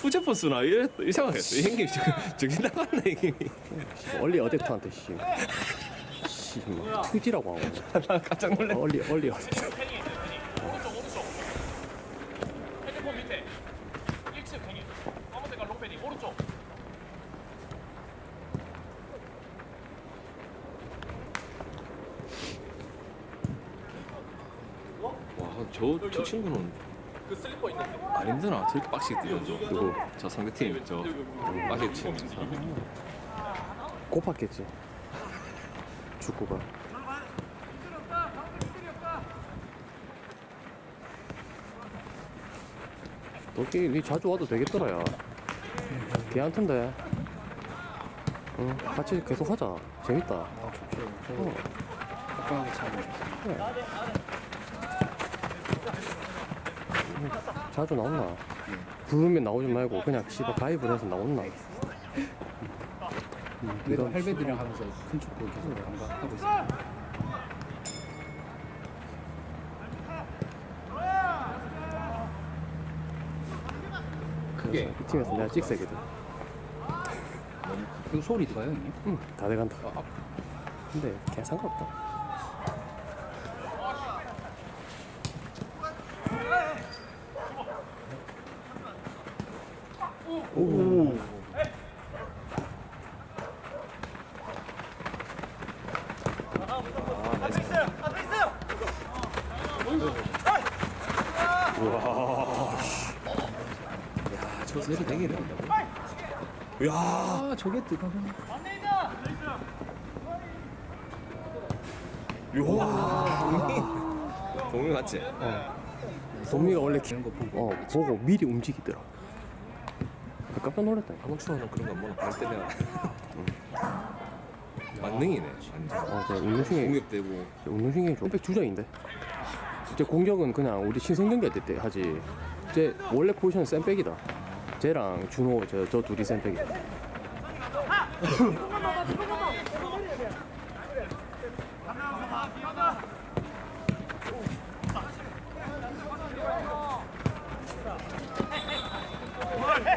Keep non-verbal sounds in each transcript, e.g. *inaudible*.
투제폰 쓰나 이래 이 생각했어 이 형님 저기 저기 나갔네 형님이 얼리 어댑터한테 씨. 씨, 막 투지라고 하고. 나 깜짝 놀래 얼리 얼리 어댑터. 오른쪽 오른쪽 핸드폰 밑에 1층 행이 아무 데가 롱베리 오른쪽 와저 저 친구는 그 슬리퍼 있는데 안 힘드나 저렇게 빡시게 뛰어줘 누구 저 상대팀 저 빡시게 치는 사람 고팠겠지. 축구가. 너기 니 자주 와도 되겠더라 야. 걔한텐데. 응, 같이 계속 하자. 재밌다. 아, 좋죠. 어. 가까하게 차고 자주 나온나? 부르면 나오지 말고 그냥 씨발 가입을 해서 나온나? 음, 그래도 이런 할배들이랑 하면서 큰 축구 계속 감각하고 있어요 크게 이 팀에서 내가 찍새거든. 이거 소리 들어가요 형님? 응, 다 돼간다. 아, 근데 걔 상관없다. 저 내리 되게 된다고? 야 아 저게 뜨거워 동료 맞지? 도미가 원래 기, 이런 거 보고 어 보고 미리 움직이더라. 깜짝 놀랐다. 아마추어는 그런 거 뭐나 발 때려 만능이네 완전 어, 그 운동신경 공격되고 운동신경이 좀백 주장인데. 이제 공격은 그냥 우리 신성 경기 할 때 하지. 제 원래 포지션은 쌤백이다. 쟤랑 준호 저, 저 둘이 쌤백이다.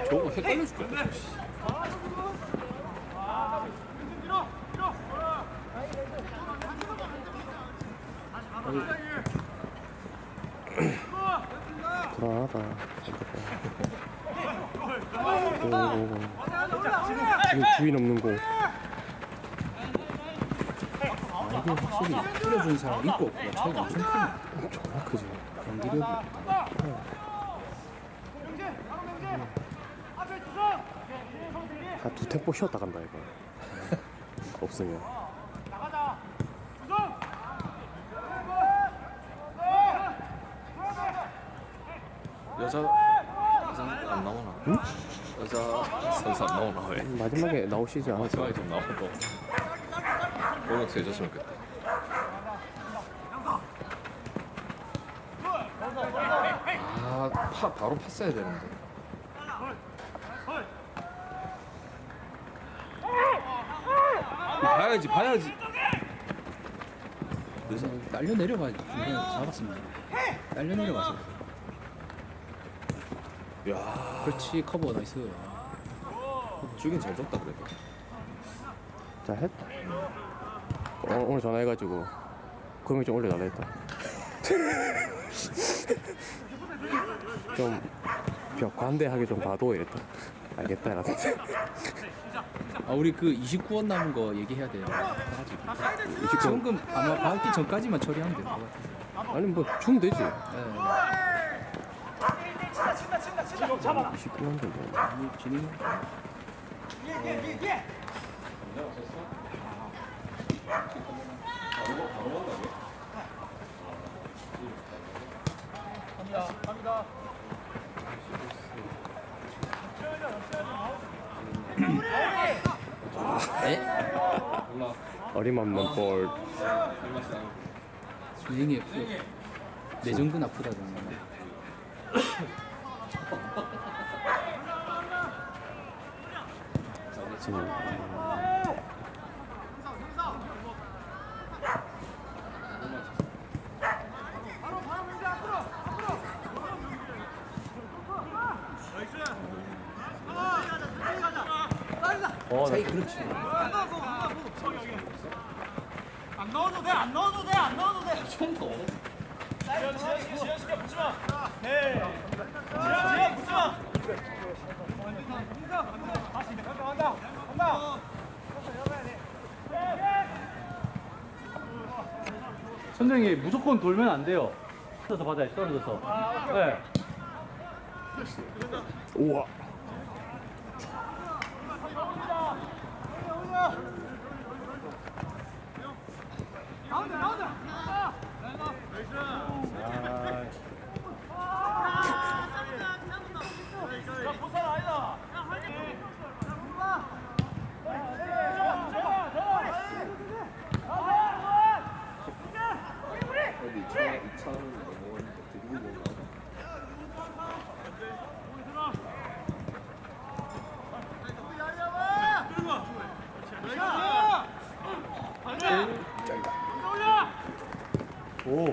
저거 헷갈려 죽겠다 불안 하다. 오, 지금 주인 없는 공. 아, 이게 확실히 뿌려주는 사람 있고 없고가 차이가 엄청 크네 정말 크지. 경기력이 한두 템포 쉬었다 간다 이거. 없으면. 여자 여자 안 나오나? 응? 안 나오나 왜? 마지막에 나오시지 않았어? 마지막에 좀 나오고 공격수 해줬으면 좋겠다 아, 파 바로 팠어야 되는데. 봐야지, 봐야지. 그래서 날려 내려가 그냥 잡았으면 날려 내려가서 야, 그렇지 커버 나이스 주긴 잘 줬다 그래도. 자 했. 어, 오늘 전화해가지고 금액 좀 올려달라 했다. *laughs* 좀벽 관대하게 좀 봐도 이랬다. 알겠다 이랬다. 아 우리 그 29원 남은 거 얘기해야 돼요 지금 아마 받기 전까지만 처리하면 될것 같아서 아니 뭐 주면 되지. 네. 29만 정도. 이 진행 어림없는 볼. 진행이 내전근 아프다던가 지금 어, 자기 그렇지. 안 넣어도 돼, 안 넣어도 돼, 안 넣어도 돼. 좀 더. 지현 시켜, 지현 시켜, 붙지 마. 네. 지현, 지현, 붙지 마. 다시, 간다, 간다, 간다. 선생님 무조건 돌면 안 돼요. 떨어져서 받아야 떨어져서. 네. 우와. 어디 2차 2차 넘어오는데 드리블 못 나오나? 오.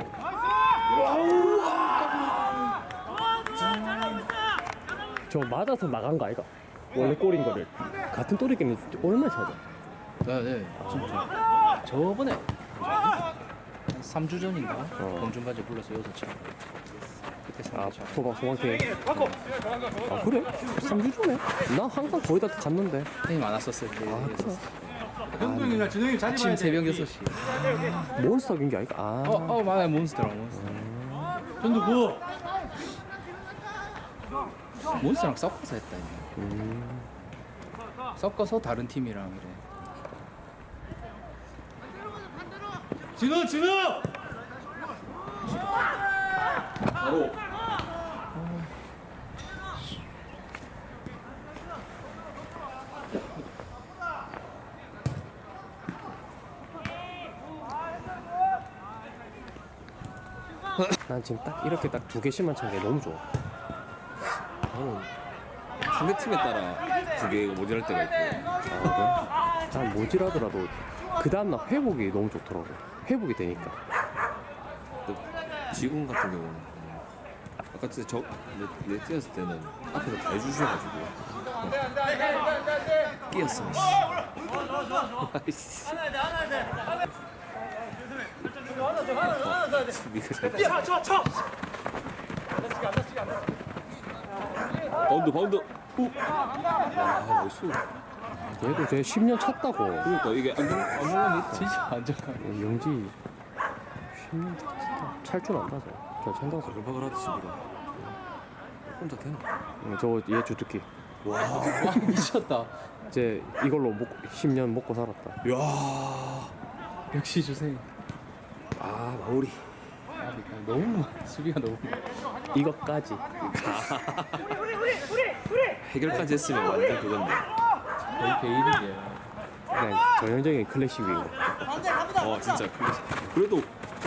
저 맞아서 나간 거 아이가? 원래 골인 거를 같은 또리끼는 얼마 차죠? 네, 네, 진짜. 저번에 한 3주 전인가? 어. 공중바지 불러서 여기서 차. 그때 아 3주 차. 소방 소방팀. 아 그래? 3주 전에? 나 항상 거의 다 갔는데. 안 왔었을 때. 아 그래? 형동이나 진영이 자리 아침 봐야 새벽 돼. 6시. 몬스터 경기 아이가? 아. 어, 어, 맞아요. 몬스터랑 몬스터. 전두 구. 몬스터랑 섞어서 했다. 이거. 음. 섞어서 다른 팀이랑 이래. 진우, 진우. 난 지금 딱 이렇게 딱 두 개씩만 찬 게 너무 좋아. 나는 상대 팀에 따라 두 개가 모자랄 때가 있고 아, 그래? 난 모질하더라도 그 다음날 회복이 너무 좋더라고. 회복이 되니까. 또 지금 같은 경우는 음, 아까 진짜 저 내, 내 뛰었을 때는 앞에서 다 해주셔가지고 어. 뛰었어 씨. 아이씨 수비가 잘 쳐, 쳐, 쳐. 바운드 바운드 후. 와 멋있어 얘도 쟤 10년 찼다고. 그러니까 이게 안정 안정감이 있다 진짜 완전. 영지 10년 찰줄 안다서. 저 찬다서. 바글바글 하듯이 그래 혼자 되나? 응, 저얘 주특기. *laughs* 와, 미쳤다. 이제 이걸로 먹, 10년 먹고 살았다. 역시 주세요. 아 마무리 아, 너무 수비가 너무. 이것까지. 해결까지 했으면 완전 그건데 거의 베일이게. 그냥 전형적인 클래식 윙. 어 진짜 클래식 그래도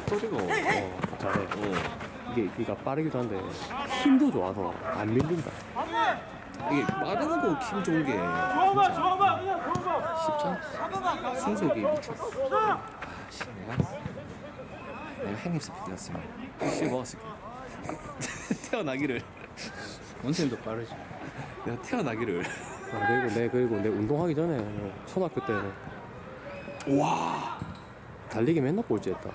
턱소리가 어, 어, 잘해. 어. 이게 기가 빠르기도 한데 힘도 좋아서 안 밀린다. 이게 빠르는 거힘 좋은 게 좋아 봐, 좋아 봐, 그냥 좋아 봐. 쉽잖아 순속이 미쳤어 아 씨 내가 내가 행립 스피드였으면 씨 먹었을게 태어나기를 원쌤도 빠르지. 내가 태어나기를 아, 그리고 내 그리고 내 운동하기 전에 초등학교 때는 와 달리기 맨날 꼴찌했다.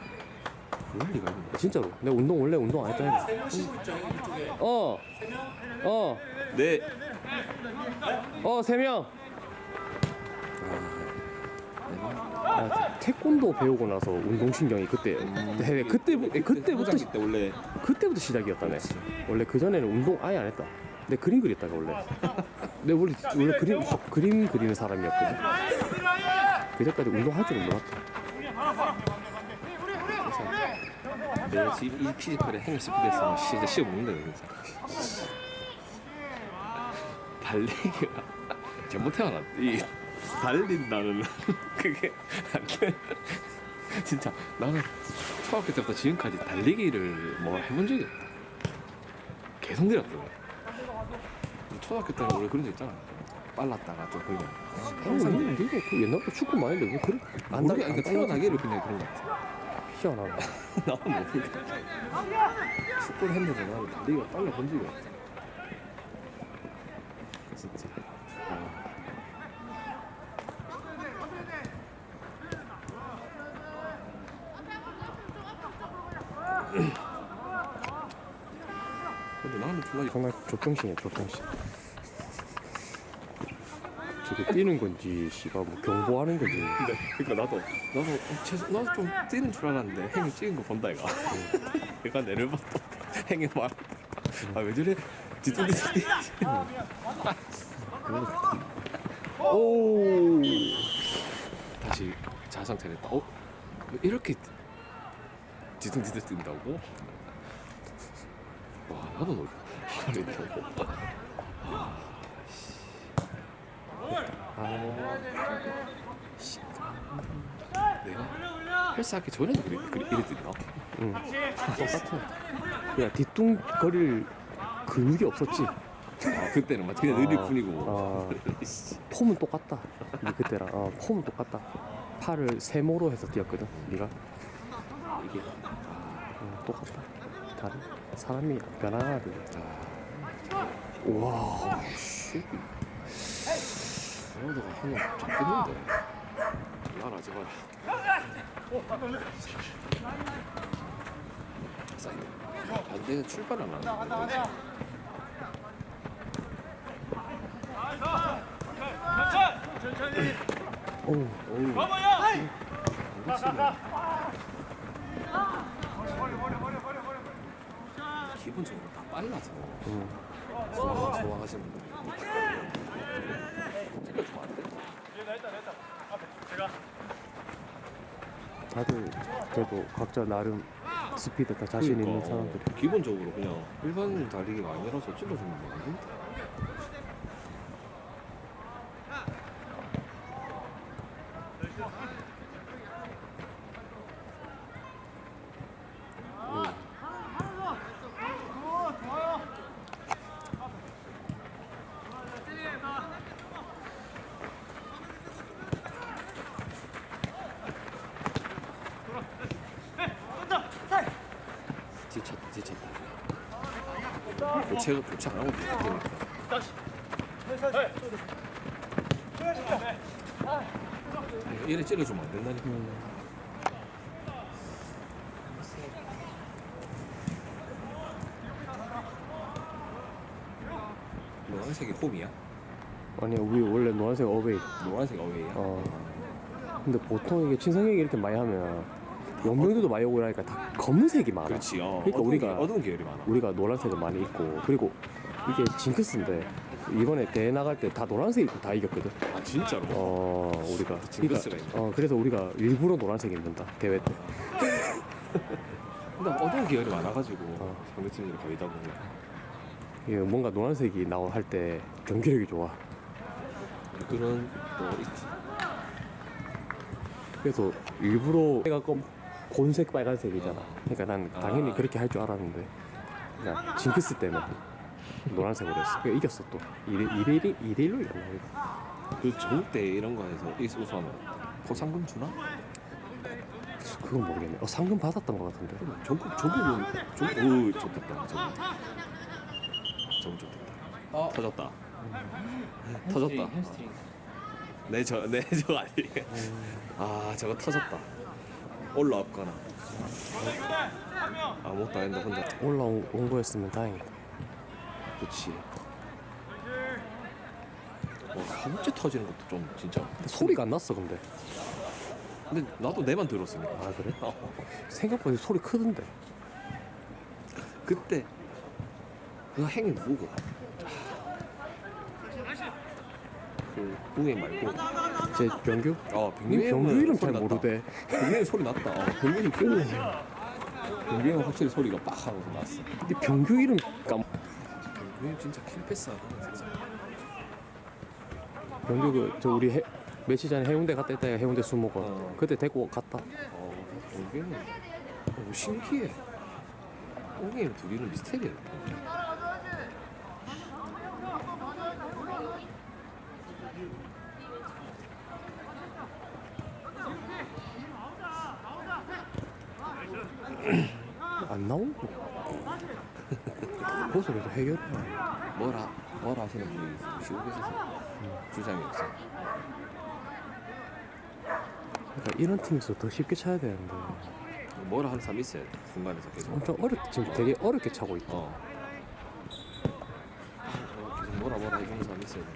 그럴 리가 있네 진짜로. 내가 운동 원래 운동 안 했다. 어. 어. 네 어, 세 명. 아, 태권도 배우고 나서 운동신경이 그때 네, 그때 그때부터 호장기 때 원래 그때부터 시작이었다네. 원래 그 전에는 운동 아예 안 했다. 내 그림 그렸다가 원래. 내 원래 원래 그림 그림 그리는 사람이었거든. 그때까지 운동할 줄은 몰랐다. 내가 지금 이 피지컬에 행립 스피드였으면 진짜 씌워 먹는다 그래서 달리기가 잘못 태어났 이 달린다는 *laughs* 그게 안 *laughs* 진짜 나는 초등학교 때부터 지금까지 달리기를 뭐 해본 적이 없다. 계속 내렸거든 초등학교 때는 원래 그런 적 있잖아. 빨랐다가 또 그냥 항상 네가 그 옛날부터 축구 많이 했는데 왜 그래? 안 모르게 그러니까 태어나기를 그냥 그런 거 같아. 희한하네. *laughs* 나는 모르겠어 축구를 했는데 나는 달리기가 빨라 본 적이 없어 진짜 아. 정말 조정신이야 조정신 저게 뛰는 건지 씨가 뭐 경보하는 건지 근데 그러니까 나도 나도 최소 나도 좀 뛰는 줄 알았는데 행위 찍은 거 본다 이가. 내가 내를 봤다. 행위 말. 아왜 저래? 뒤뚱뒤뚱 뛰지. 오 다시 자상 차렸다. 어? 왜 이렇게 뒤뚱뒤뚱 뛴다고? 와 나도 놀. 내가 헬스하기 전에도 그래, 그래 뛴다. 응. 똑같아. 야 뒤뚱거릴 근육이 없었지. 아 그때는 막 그냥 느릴 아, 뿐이고. 아. 씨. 폼은 똑같다. 니 그때랑. 어, 폼은 똑같다. 팔을 세모로 해서 뛰었거든 네가. 이게. 어, 똑같다. 다른 사람이 변하나 와 씨. 로나우드가 하나 잡겠는데. 미안하지 마라. 사이드. 반대는 출발 안 하는 오, 기본적으로 다 빨라서 음. 좋아, 좋아하시는 분들. 찍어주면 안 돼? 다들 그래도 각자 나름 스피드 다 자신 있는 그러니까, 사람들이 어, 기본적으로 그냥 일반 달리기가 아니라서 안 된다. 교체가 교체 안 하고 되니까. 얘네 찔러주면 안 된다니까. 노란색이 홈이야? 아니 우리 원래 노란색 어웨이 노란색 어웨이야? 어 근데 보통 이게 친선경기 이렇게 많이 하면 연명들도 많이 오고 나니까 다 검은색이 많아 그렇지. 어. 그러니까 어두운 우리가- 계- 어두운 계열이 많아. 우리가 노란색을 많이 입고 그리고 이게 징크스인데 이번에 대회 나갈 때 다 노란색 입고 다 이겼거든 아 진짜로? 어 우리가 징크스가 그러니까, 어 그래서 우리가 일부러 노란색 입는다 대회 때 근데 어두운 계열이 많아가지고 어. 상대팀이 거의 다 보면 이게 뭔가 노란색이 나올 할 때 경기력이 좋아 그런 뭐 있지. 그래서 일부러 내가 검 곤색 빨간색이잖아. 그러니까 난 당연히 아. 그렇게 할 줄 알았는데. 그냥 징크스 때문에 노란색으로 했어. 그러니까 이겼어 또. 2대 1 2대 1로 이겼나 그 전국 대 이런 거에서 이기서 우수하면 포상금 주나? 그건 모르겠네. 어 상금 받았던 것 같은데. 전국 전국은 전국 오 좋겠다. 전국 전국 좋겠다. 어. 터졌다. 터졌다. 햄스트링. 내 저 내 저거 아니 아 저거 터졌다 올라왔거나. 아무것도 아닌데 혼자. 올라온 온 거였으면 다행이다. 그렇지 와 허벅지 터지는 것도 좀 진짜. 근데 소리가 안 났어 근데. 근데 나도 내만 들었으니까. 아 그래? 어. 생각보다 소리 크던데. 그때 그 행위 누구? 그 우에 말고 제 병규? 어니 병규 이름 잘 모르대 병규 소리 났다. 어, 병규는 그 병규는 확실히 소리가 빡 하고서 났어. 근데 병규 이름 깜 병규 진짜 킬패스 하다 진짜. 병규 그저 우리 해, 며칠 전에 해운대 갔다 했다가 해운대 술 먹어 어. 그때 데리고 갔다 어 병규는 어, 신기해. 옹이랑 둘이는 미스테리야. 안 나오고 거기서 계속 해결해 뭐라 뭐라 하시는 분이 있어. 시국에서 주장이 없어. 그러니까 이런 팀에서 더 쉽게 차야 되는데 뭐라 하는 사람 있어야 돼. 중간에서 계속. 엄청 어렵게 지금 되게 어렵게 차고 있다 어. 있어야 돼.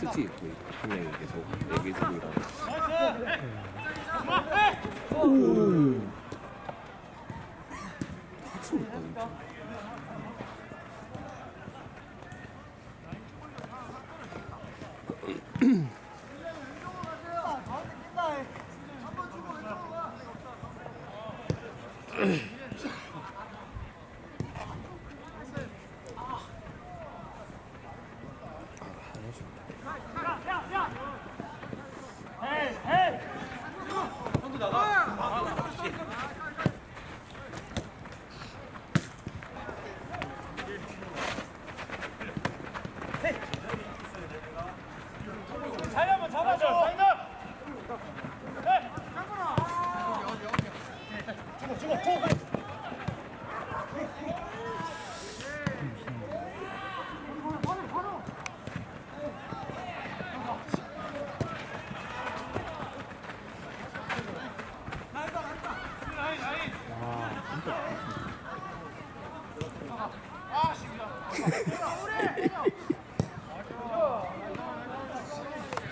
솔직히 그 그냥 계속 얘기 중이라 오확 진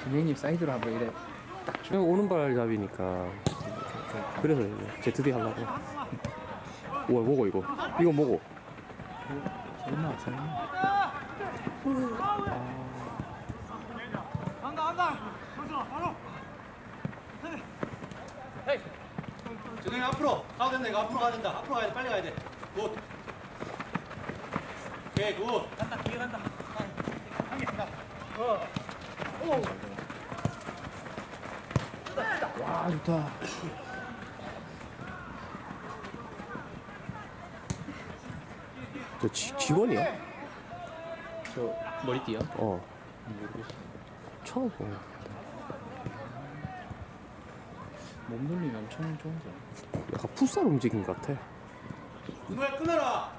선생님 사이드로 한번 이래. 저 오른발 잡이니까 그래서 제트디 하려고. 우와 뭐고 이거? 이거 뭐고? 설마 설마. 간다 간다 바로 준영이 앞으로 가도 된다 이거 앞으로 가야 된다. 앞으로 가야 돼 빨리 가야 돼굿. 오케이 굿. 간다 기회 간다 와 좋다. 저 지, 직원이야? 저 머리띠야? 어 처음 보네 몸놀림이 엄청 좋은데. 약간 풋살 움직임 같아 눈을 끊어라